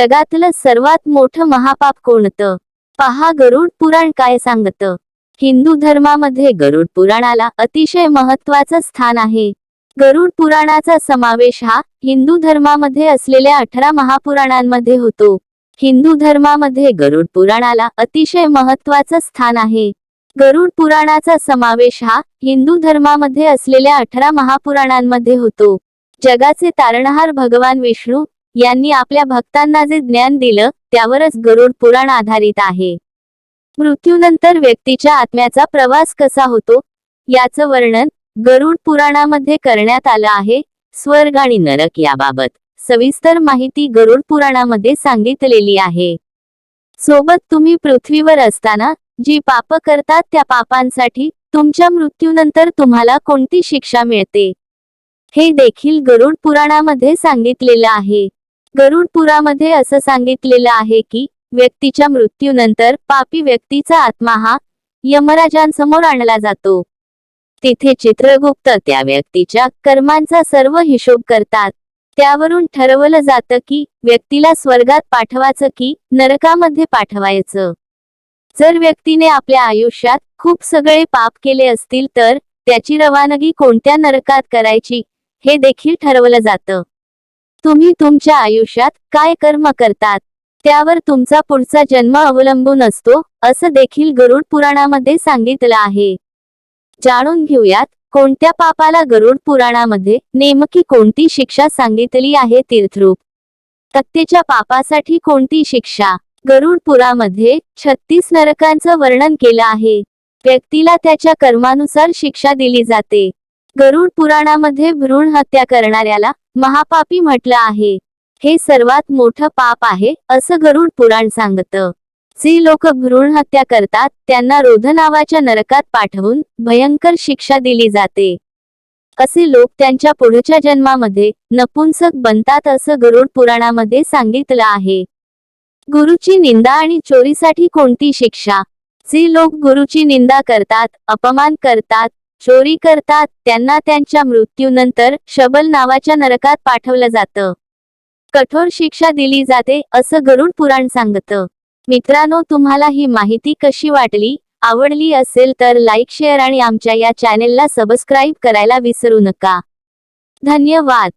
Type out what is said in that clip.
जगातलं सर्वात मोठं महापाप कोणतं? पहा गरुड पुराण काय सांगतं. हिंदू धर्मामध्ये गरुड पुराणाला अतिशय महत्वाचं स्थान आहे. गरुड पुराणाचा समावेश हा हिंदू धर्मामध्ये असलेल्या अठरा महापुराणांमध्ये होतो. हिंदू धर्मामध्ये गरुड पुराणाला अतिशय महत्वाचं स्थान आहे. गरुड पुराणाचा समावेश हा हिंदू धर्मामध्ये असलेल्या अठरा महापुराणांमध्ये होतो. जगाचे तारणहार भगवान विष्णू यांनी आपल्या भक्तांना जे ज्ञान दिलं त्यावरच गरुड पुराण आधारित आहे. मृत्यूनंतर व्यक्तीच्या आत्म्याचा प्रवास कसा होतो? याचं वर्णन गरुड पुराणामध्ये करण्यात आलं आहे. स्वर्ग आणि नरक याबाबत सविस्तर माहिती गरुड पुराणामध्ये सांगितलेली आहे. सोबत तुम्ही पृथ्वीवर असताना जी पाप करतात त्या पापांसाठी तुमच्या मृत्यूनंतर तुम्हाला कोणती शिक्षा मिळते? हे देखील गरुड पुराणामध्ये सांगितलेलं आहे. गरुड पुरामध्ये असं सांगितलेलं आहे की व्यक्तीच्या मृत्यूनंतर पापी व्यक्तीचा आत्मा हा यमराजांसमोर आणला जातो. तिथे चित्रगुप्त त्या व्यक्तीच्या कर्मांचा सर्व हिशोब करतात. त्यावरून ठरवलं जातं की व्यक्तीला स्वर्गात पाठवायचं की नरकामध्ये पाठवायचं. जर व्यक्तीने आपल्या आयुष्यात खूप सगळे पाप केले असतील तर त्याची रवानगी कोणत्या नरकात करायची हे देखील ठरवलं जातं. तुम्ही तुमच्या आयुष्यात काय कर्म करतात? त्यावर तुमचा पुढचा जन्म अवलंबून असतो असं देखील गरुड पुराणामध्ये सांगितलं आहे. जाणून घेऊयात कोणत्या पापाला गरुड पुराणामध्ये नेमकी कोणती शिक्षा सांगितली आहे? तीर्थरूप. तक्तेच्या पापासाठी कोणती शिक्षा? गरुड पुरामध्ये छत्तीस नरकांचं वर्णन केलं आहे. व्यक्तीला त्याच्या कर्मानुसार शिक्षा दिली जाते. गरुड पुराणामध्ये भ्रूण हत्या करणाऱ्याला महापापी म्हटलं आहे. हे सर्वात मोठं पाप आहे असं गरुड पुराण सांगतं. जे लोक भ्रूण हत्या करतात त्यांना रोध नावाच्या नरकात पाठवून भयंकर शिक्षा दिली जाते. असे लोक त्यांच्या पुढच्या जन्मामध्ये नपुंसक बनतात असं गरुड पुराणामध्ये सांगितलं आहे. गुरुची निंदा आणि चोरीसाठी कोणती शिक्षा? जे लोक गुरुची निंदा करतात अपमान करतात चोरी करतात त्यांना त्यांच्या मृत्यूनंतर शबल नावाच्या नरकात पाठवलं जातं. कठोर शिक्षा दिली जाते असं गरुड पुराण सांगतं. मित्रांनो तुम्हाला ही माहिती कशी वाटली आवडली असेल तर लाईक शेअर आणि आमच्या या चॅनेलला सबस्क्राईब करायला विसरू नका. धन्यवाद.